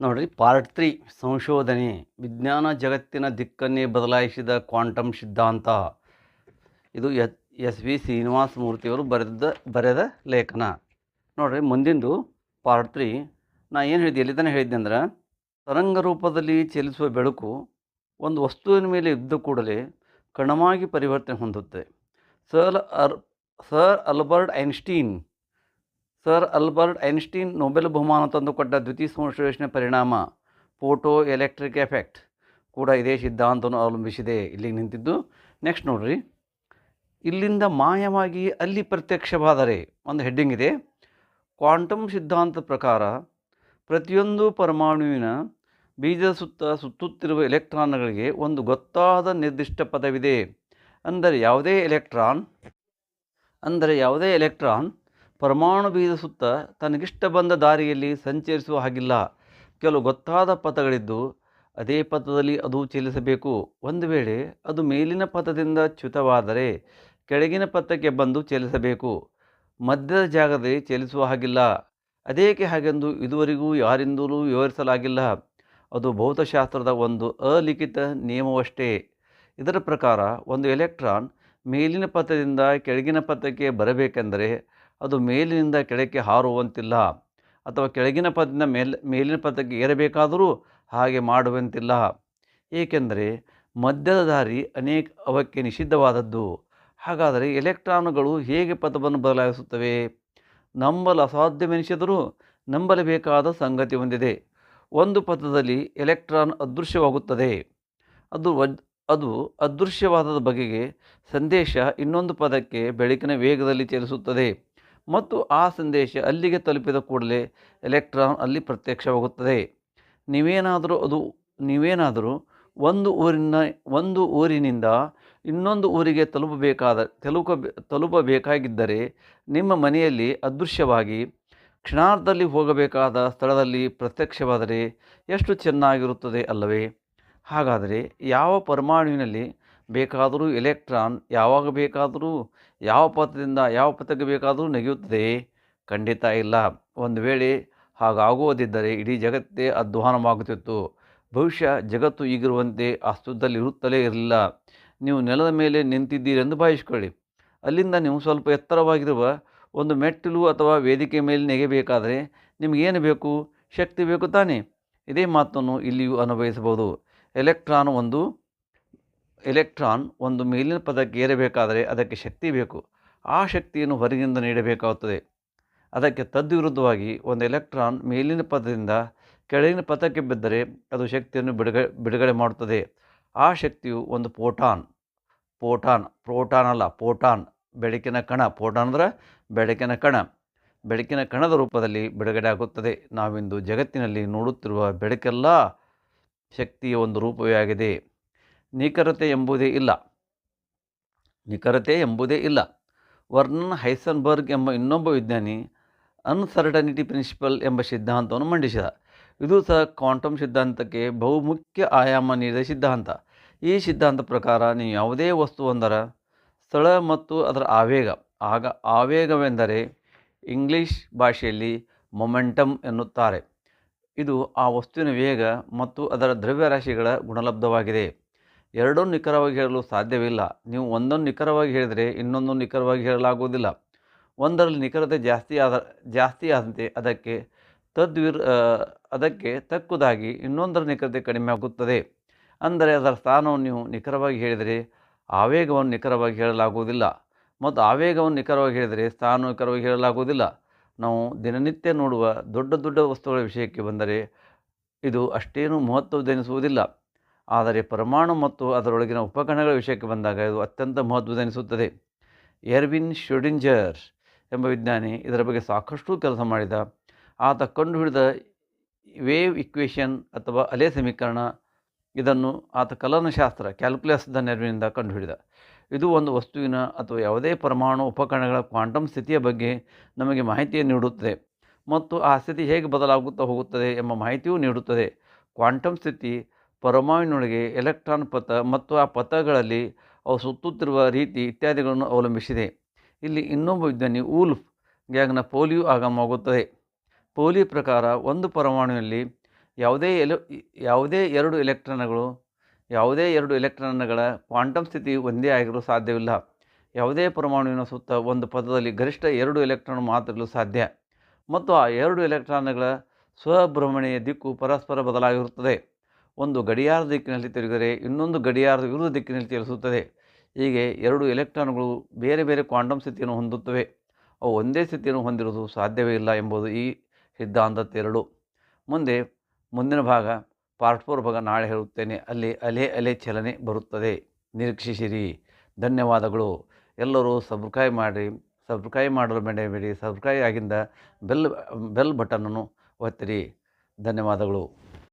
ನೋಡಿರಿ part three ಸಂಶೋಧನೆ. ವಿಜ್ಞಾನ ಜಗತ್ತಿನ ದಿಕ್ಕನ್ನೇ ಬದಲಾಯಿಸಿದ ಕ್ವಾಂಟಮ್ ಸಿದ್ಧಾಂತ. ಇದು ಎಸ್ ವಿ ಶ್ರೀನಿವಾಸ ಮೂರ್ತಿಯವರು ಬರೆದ ಬರೆದ ಲೇಖನ. ನೋಡ್ರಿ ಮುಂದಿಂದು ಪಾರ್ಟ್ ತ್ರೀ ನಾ ಏನು ಹೇಳಿದೆ ಎಲ್ಲಿ ತನಕ ಹೇಳಿದ್ದೆ ಅಂದ್ರೆ, ತರಂಗ ರೂಪದಲ್ಲಿ ಚಲಿಸುವ ಬೆಳಕು ಒಂದು ವಸ್ತುವಿನ ಮೇಲೆ ಇದ್ದ ಕೂಡಲೇ ಕಣವಾಗಿ ಪರಿವರ್ತನೆ ಹೊಂದುತ್ತೆ. ಸರ್ ಅರ್, sir Albert Einstein sir Albert Einstein Nobel ಬಹುಮಾನ ತಂದುಕೊಟ್ಟ ದ್ವಿತೀಯ ಸಂಶ್ಲೇಷಣೆ ಪರಿಣಾಮ, ಫೋಟೋ ಎಲೆಕ್ಟ್ರಿಕ್ ಎಫೆಕ್ಟ್ ಕೂಡ ಇದೇ ಸಿದ್ಧಾಂತವನ್ನು ಅವಲಂಬಿಸಿದೆ. ಇಲ್ಲಿಗೆ ನಿಂತಿದ್ದು ನೆಕ್ಸ್ಟ್ ನೋಡ್ರಿ. ಇಲ್ಲಿಂದ ಮಾಯವಾಗಿ ಅಲ್ಲಿ ಪ್ರತ್ಯಕ್ಷವಾದರೆ, ಒಂದು ಹೆಡ್ಡಿಂಗ್ ಇದೆ. ಕ್ವಾಂಟಮ್ ಸಿದ್ಧಾಂತದ ಪ್ರಕಾರ ಪ್ರತಿಯೊಂದು ಪರಮಾಣುವಿನ ಬೀಜದ ಸುತ್ತ ಸುತ್ತುತ್ತಿರುವ ಎಲೆಕ್ಟ್ರಾನ್ಗಳಿಗೆ ಒಂದು ಗೊತ್ತಾದ ನಿರ್ದಿಷ್ಟ ಪದವಿದೆ. ಅಂದರೆ ಯಾವುದೇ ಎಲೆಕ್ಟ್ರಾನ್, ಅಂದರೆ ಯಾವುದೇ ಎಲೆಕ್ಟ್ರಾನ್ ಪರಮಾಣು ಬೀಜದ ಸುತ್ತ ತನಗಿಷ್ಟ ಬಂದ ದಾರಿಯಲ್ಲಿ ಸಂಚರಿಸುವ ಹಾಗಿಲ್ಲ. ಕೆಲವು ಗೊತ್ತಾದ ಪಥಗಳಿದ್ದು ಅದೇ ಪಥದಲ್ಲಿ ಅದು ಚಲಿಸಬೇಕು. ಒಂದು ವೇಳೆ ಅದು ಮೇಲಿನ ಪಥದಿಂದ ಚ್ಯುತವಾದರೆ ಕೆಳಗಿನ ಪಥಕ್ಕೆ ಬಂದು ಚಲಿಸಬೇಕು. ಮಧ್ಯದ ಜಾಗದಲ್ಲಿ ಚಲಿಸುವ ಹಾಗಿಲ್ಲ. ಅದೇಕೆ ಹಾಗೆಂದು ಇದುವರೆಗೂ ಯಾರಿಂದಲೂ ವಿವರಿಸಲಾಗಿಲ್ಲ. ಅದು ಭೌತಶಾಸ್ತ್ರದ ಒಂದು ಅಲಿಖಿತ ನಿಯಮವಷ್ಟೇ. ಇದರ ಪ್ರಕಾರ ಒಂದು ಎಲೆಕ್ಟ್ರಾನ್ ಮೇಲಿನ ಪಥದಿಂದ ಕೆಳಗಿನ ಪಥಕ್ಕೆ ಬರಬೇಕೆಂದರೆ ಅದು ಮೇಲಿನಿಂದ ಕೆಳಕ್ಕೆ ಹಾರುವಂತಿಲ್ಲ ಅಥವಾ ಕೆಳಗಿನ ಪದದಿಂದ ಮೇಲ್, ಮೇಲಿನ ಪದಕ್ಕೆ ಏರಬೇಕಾದರೂ ಹಾಗೆ ಮಾಡುವಂತಿಲ್ಲ. ಏಕೆಂದರೆ ಮಧ್ಯದ ದಾರಿ ಅನೇಕ ಅವಕ್ಕೆ ನಿಷಿದ್ಧವಾದದ್ದು. ಹಾಗಾದರೆ ಎಲೆಕ್ಟ್ರಾನುಗಳು ಹೇಗೆ ಪದವನ್ನು ಬದಲಾಯಿಸುತ್ತವೆ? ನಂಬಲು ಅಸಾಧ್ಯವೆನಿಸಿದರೂ ನಂಬಲಬೇಕಾದ ಸಂಗತಿ ಹೊಂದಿದೆ. ಒಂದು ಪದದಲ್ಲಿ ಎಲೆಕ್ಟ್ರಾನ್ ಅದೃಶ್ಯವಾಗುತ್ತದೆ. ಅದು ಅದು ಅದೃಶ್ಯವಾದದ ಬಗೆಗೆ ಸಂದೇಶ ಇನ್ನೊಂದು ಪದಕ್ಕೆ ಬೆಳಕಿನ ವೇಗದಲ್ಲಿ ಚಲಿಸುತ್ತದೆ. ಮತ್ತು ಆ ಸಂದೇಶ ಅಲ್ಲಿಗೆ ತಲುಪಿದ ಕೂಡಲೇ ಎಲೆಕ್ಟ್ರಾನ್ ಅಲ್ಲಿ ಪ್ರತ್ಯಕ್ಷವಾಗುತ್ತದೆ. ನೀವೇನಾದರೂ ಅದು, ನೀವೇನಾದರೂ ಒಂದು ಊರಿನ, ಒಂದು ಊರಿನಿಂದ ಇನ್ನೊಂದು ಊರಿಗೆ ತಲುಪಬೇಕಾದ, ತಲುಪ, ತಲುಪಬೇಕಾಗಿದ್ದರೆ ನಿಮ್ಮ ಮನೆಯಲ್ಲಿ ಅದೃಶ್ಯವಾಗಿ ಕ್ಷಣಾರ್ಧದಲ್ಲಿ ಹೋಗಬೇಕಾದ ಸ್ಥಳದಲ್ಲಿ ಪ್ರತ್ಯಕ್ಷವಾದರೆ ಎಷ್ಟು ಚೆನ್ನಾಗಿರುತ್ತದೆ ಅಲ್ಲವೇ? ಹಾಗಾದರೆ ಯಾವ ಪರಮಾಣುವಿನಲ್ಲಿ ಬೇಕಾದರೂ ಎಲೆಕ್ಟ್ರಾನ್ ಯಾವಾಗ ಬೇಕಾದರೂ, ಯಾವ ಪಥದಿಂದ ಯಾವ ಪಥಕ್ಕೆ ಬೇಕಾದರೂ ನೆಗೆಯುತ್ತದೆ? ಖಂಡಿತ ಇಲ್ಲ. ಒಂದು ವೇಳೆ ಹಾಗಾಗುವುದಿದ್ದರೆ ಇಡೀ ಜಗತ್ತೇ ಅಧ್ವಾನವಾಗುತ್ತಿತ್ತು. ಬಹುಶಃ ಜಗತ್ತು ಈಗಿರುವಂತೆ ಅಸ್ತಿತ್ವದಲ್ಲಿ ಇರುತ್ತಲೇ ಇರಲಿಲ್ಲ. ನೀವು ನೆಲದ ಮೇಲೆ ನಿಂತಿದ್ದೀರೆಂದು ಭಾವಿಸಿಕೊಳ್ಳಿ. ಅಲ್ಲಿಂದ ನೀವು ಸ್ವಲ್ಪ ಎತ್ತರವಾಗಿರುವ ಒಂದು ಮೆಟ್ಟಿಲು ಅಥವಾ ವೇದಿಕೆ ಮೇಲೆ ನೆಗೆಯಬೇಕಾದರೆ ನಿಮಗೇನು ಬೇಕು? ಶಕ್ತಿ ಬೇಕು ತಾನೇ. ಇದೇ ಮಾತನ್ನು ಇಲ್ಲಿಯೂ ಅನುಭವಿಸಬಹುದು. ಎಲೆಕ್ಟ್ರಾನ್ ಒಂದು ಎಲೆಕ್ಟ್ರಾನ್ ಒಂದು ಮೇಲಿನ ಪದಕ್ಕೆ ಏರಬೇಕಾದರೆ ಅದಕ್ಕೆ ಶಕ್ತಿ ಬೇಕು. ಆ ಶಕ್ತಿಯನ್ನು ಹೊರಗಿಂದ ನೀಡಬೇಕಾಗುತ್ತದೆ. ಅದಕ್ಕೆ ತದ್ವಿರುದ್ಧವಾಗಿ ಒಂದು ಎಲೆಕ್ಟ್ರಾನ್ ಮೇಲಿನ ಪದದಿಂದ ಕೆಳಗಿನ ಪಥಕ್ಕೆ ಬಿದ್ದರೆ ಅದು ಶಕ್ತಿಯನ್ನು ಬಿಡುಗ, ಬಿಡುಗಡೆ ಮಾಡುತ್ತದೆ. ಆ ಶಕ್ತಿಯು ಒಂದು ಪೋಟಾನ್ ಪೋಟಾನ್ ಪ್ರೋಟಾನ್ ಅಲ್ಲ ಪೋಟಾನ್ ಬೆಳಕಿನ ಕಣ. ಪೋಟಾನ್ ಅಂದರೆ ಬೆಳಕಿನ ಕಣ. ಬೆಳಕಿನ ಕಣದ ರೂಪದಲ್ಲಿ ಬಿಡುಗಡೆ ಆಗುತ್ತದೆ. ನಾವಿಂದು ಜಗತ್ತಿನಲ್ಲಿ ನೋಡುತ್ತಿರುವ ಬೆಳಕೆಲ್ಲ, ಶಕ್ತಿಯ ಒಂದು ರೂಪವೇ ಆಗಿದೆ. ನಿಖರತೆ ಎಂಬುದೇ ಇಲ್ಲ. ನಿಖರತೆ ಎಂಬುದೇ ಇಲ್ಲ. ವರ್ನನ್ ಹೈಸನ್ಬರ್ಗ್ ಎಂಬ ಇನ್ನೊಬ್ಬ ವಿಜ್ಞಾನಿ, ಅನ್ಸರ್ಟನಿಟಿ ಪ್ರಿನ್ಸಿಪಲ್ ಎಂಬ ಸಿದ್ಧಾಂತವನ್ನು ಮಂಡಿಸಿದ. ಇದು ಸಹ ಕ್ವಾಂಟಮ್ ಸಿದ್ಧಾಂತಕ್ಕೆ ಬಹುಮುಖ್ಯ ಆಯಾಮ ನೀಡಿದ ಸಿದ್ಧಾಂತ. ಈ ಸಿದ್ಧಾಂತ ಪ್ರಕಾರ ನೀವು ಯಾವುದೇ ವಸ್ತುವೊಂದರ ಸ್ಥಳ ಮತ್ತು ಅದರ ಆವೇಗ, ಆಗ ಆವೇಗವೆಂದರೆ ಇಂಗ್ಲೀಷ್ ಭಾಷೆಯಲ್ಲಿ ಮೊಮೆಂಟಮ್ ಎನ್ನುತ್ತಾರೆ. ಇದು ಆ ವಸ್ತುವಿನ ವೇಗ ಮತ್ತು ಅದರ ದ್ರವ್ಯರಾಶಿಗಳ ಗುಣಲಬ್ಧವಾಗಿದೆ. ಎರಡೂ ನಿಖರವಾಗಿ ಹೇಳಲು ಸಾಧ್ಯವಿಲ್ಲ. ನೀವು ಒಂದನ್ನು ನಿಖರವಾಗಿ ಹೇಳಿದರೆ ಇನ್ನೊಂದು ನಿಖರವಾಗಿ ಹೇಳಲಾಗುವುದಿಲ್ಲ. ಒಂದರಲ್ಲಿ ನಿಖರತೆ ಜಾಸ್ತಿ ಆದ, ಜಾಸ್ತಿ ಆದಂತೆ ಅದಕ್ಕೆ ತದ್ವಿರ್ ಅದಕ್ಕೆ ತಕ್ಕುದಾಗಿ ಇನ್ನೊಂದರ ನಿಖರತೆ ಕಡಿಮೆ ಆಗುತ್ತದೆ. ಅಂದರೆ ಅದರ ಸ್ಥಾನವನ್ನು ನೀವು ನಿಖರವಾಗಿ ಹೇಳಿದರೆ ಆವೇಗವನ್ನು ನಿಖರವಾಗಿ ಹೇಳಲಾಗುವುದಿಲ್ಲ. ಮತ್ತು ಆವೇಗವನ್ನು ನಿಖರವಾಗಿ ಹೇಳಿದರೆ ಸ್ಥಾನ ನಿಖರವಾಗಿ ಹೇಳಲಾಗುವುದಿಲ್ಲ. ನಾವು ದಿನನಿತ್ಯ ನೋಡುವ ದೊಡ್ಡ ದೊಡ್ಡ ವಸ್ತುಗಳ ವಿಷಯಕ್ಕೆ ಬಂದರೆ ಇದು ಅಷ್ಟೇನೂ ಮಹತ್ವದೆನಿಸುವುದಿಲ್ಲ ಆದರೆ ಪರಮಾಣು ಮತ್ತು ಅದರೊಳಗಿನ ಉಪಕರಣಗಳ ವಿಷಯಕ್ಕೆ ಬಂದಾಗ ಇದು ಅತ್ಯಂತ ಮಹತ್ವದೆನಿಸುತ್ತದೆ ಎರ್ವಿನ್ ಶೊಡಿಂಜರ್ ಎಂಬ ವಿಜ್ಞಾನಿ ಇದರ ಬಗ್ಗೆ ಸಾಕಷ್ಟು ಕೆಲಸ ಮಾಡಿದ. ಆತ ಕಂಡುಹಿಡಿದ ವೇವ್ ಇಕ್ವೇಷನ್ ಅಥವಾ ಅಲೆ ಸಮೀಕರಣ ಇದನ್ನು ಆತ ಕಲನಶಾಸ್ತ್ರ ಕ್ಯಾಲ್ಕುಲಸ್ದ ನೆರವಿನಿಂದ ಕಂಡುಹಿಡಿದ. ಇದು ಒಂದು ವಸ್ತುವಿನ ಅಥವಾ ಯಾವುದೇ ಪರಮಾಣು ಉಪಕರಣಗಳ ಕ್ವಾಂಟಮ್ ಸ್ಥಿತಿಯ ಬಗ್ಗೆ ನಮಗೆ ಮಾಹಿತಿಯನ್ನು ನೀಡುತ್ತದೆ ಮತ್ತು ಆ ಸ್ಥಿತಿ ಹೇಗೆ ಬದಲಾಗುತ್ತಾ ಹೋಗುತ್ತದೆ ಎಂಬ ಮಾಹಿತಿಯೂ ನೀಡುತ್ತದೆ. ಕ್ವಾಂಟಮ್ ಸ್ಥಿತಿ ಪರಮಾಣುವಿನೊಳಗೆ ಎಲೆಕ್ಟ್ರಾನ್ ಪಥ ಮತ್ತು ಆ ಪಥಗಳಲ್ಲಿ ಅವು ಸುತ್ತುತ್ತಿರುವ ರೀತಿ ಇತ್ಯಾದಿಗಳನ್ನು ಅವಲಂಬಿಸಿದೆ. ಇಲ್ಲಿ ಇನ್ನೊಬ್ಬ ವಿಜ್ಞಾನಿ ಊಲ್ಫ್ ಗ್ಯಾಗ್ನ ಪೋಲಿಯೋ ಆಗಮವಾಗುತ್ತದೆ. ಪೋಲಿ ಪ್ರಕಾರ ಒಂದು ಪರಮಾಣುವಿನಲ್ಲಿ ಯಾವುದೇ ಎಲೆ, ಯಾವುದೇ ಎರಡು ಎಲೆಕ್ಟ್ರಾನ್ಗಳು, ಯಾವುದೇ ಎರಡು ಎಲೆಕ್ಟ್ರಾನ್ಗಳ ಕ್ವಾಂಟಮ್ ಸ್ಥಿತಿ ಒಂದೇ ಆಗಿರಲು ಸಾಧ್ಯವಿಲ್ಲ. ಯಾವುದೇ ಪರಮಾಣುವಿನ ಸುತ್ತ ಒಂದು ಪದದಲ್ಲಿ ಗರಿಷ್ಠ ಎರಡು ಎಲೆಕ್ಟ್ರಾನ್ ಮಾತ್ರ ಸಾಧ್ಯ. ಮತ್ತು ಆ ಎರಡು ಎಲೆಕ್ಟ್ರಾನ್ಗಳ ಸ್ವಭ್ರಮಣೆಯ ದಿಕ್ಕು ಪರಸ್ಪರ ಬದಲಾಗಿರುತ್ತದೆ. ಒಂದು ಗಡಿಯಾರ ದಿಕ್ಕಿನಲ್ಲಿ ತಿರುಗಿದರೆ ಇನ್ನೊಂದು ಗಡಿಯಾರದ ವಿರುದ್ಧ ದಿಕ್ಕಿನಲ್ಲಿ ಚಲಿಸುತ್ತದೆ. ಹೀಗೆ ಎರಡು ಎಲೆಕ್ಟ್ರಾನ್ಗಳು ಬೇರೆ ಬೇರೆ ಕ್ವಾಂಟಮ್ ಸ್ಥಿತಿಯನ್ನು ಹೊಂದುತ್ತವೆ. ಅವು ಒಂದೇ ಸ್ಥಿತಿಯನ್ನು ಹೊಂದಿರುವುದು ಸಾಧ್ಯವೇ ಇಲ್ಲ ಎಂಬುದು ಈ ಸಿದ್ಧಾಂತ ತೆರಳು ಮುಂದೆ ಮುಂದಿನ ಭಾಗ ಪಾರ್ಟ್ ಫೋರ್ ಭಾಗ ನಾಳೆ ಹೇಳುತ್ತೇನೆ. ಅಲ್ಲಿ ಅಲೆ ಅಲೆ ಚಲನೆ ಬರುತ್ತದೆ. ನಿರೀಕ್ಷಿಸಿರಿ. ಧನ್ಯವಾದಗಳು. ಎಲ್ಲರೂ ಸಬ್ಸ್ಕ್ರೈಬ್ ಮಾಡಿ, ಸಬ್ಸ್ಕ್ರೈಬ್ ಮಾಡಲು ಮರೆಯಬೇಡಿ. ಸಬ್ಸ್ಕ್ರೈಬ್ ಆಗಿಂದ ಬೆಲ್ ಬೆಲ್ ಬಟನನ್ನು ಒತ್ತಿರಿ. ಧನ್ಯವಾದಗಳು.